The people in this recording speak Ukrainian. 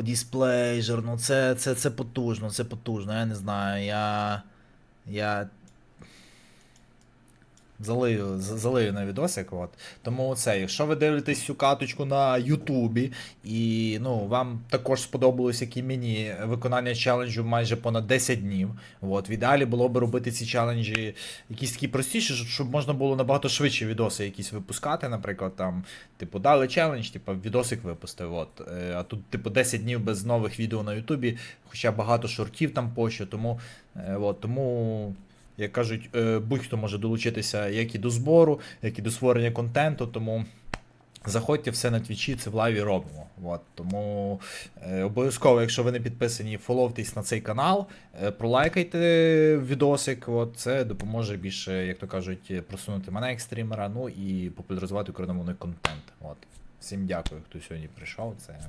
Вау, дисплейжер, це, це, це потужно, це потужно, я не знаю, я. Я. Залию, залию на відосик, от. Тому це, якщо ви дивитесь цю каточку на Ютубі, і ну, вам також сподобалось, як і мені, виконання челенджу майже понад 10 днів. От, в ідеалі було б робити ці челенджі якісь такі простіші, щоб- можна було набагато швидше відоси якісь випускати, наприклад, там, типу, дали челендж, типу, відосик випустив. От. Е, А тут, типу, 10 днів без нових відео на Ютубі, хоча багато шортів там пощо, тому, е, от, тому. Як кажуть, е, будь-хто може долучитися як і до збору, як і до створення контенту, тому заходьте все на твічі, це в лайві робимо. От, тому е, обов'язково, якщо ви не підписані, фоловтесь на цей канал, е, пролайкайте відосик, от, це допоможе більше, як то кажуть, просунути мене як стрімера, ну і популяризувати україномовний контент. От. Всім дякую, хто сьогодні прийшов. Це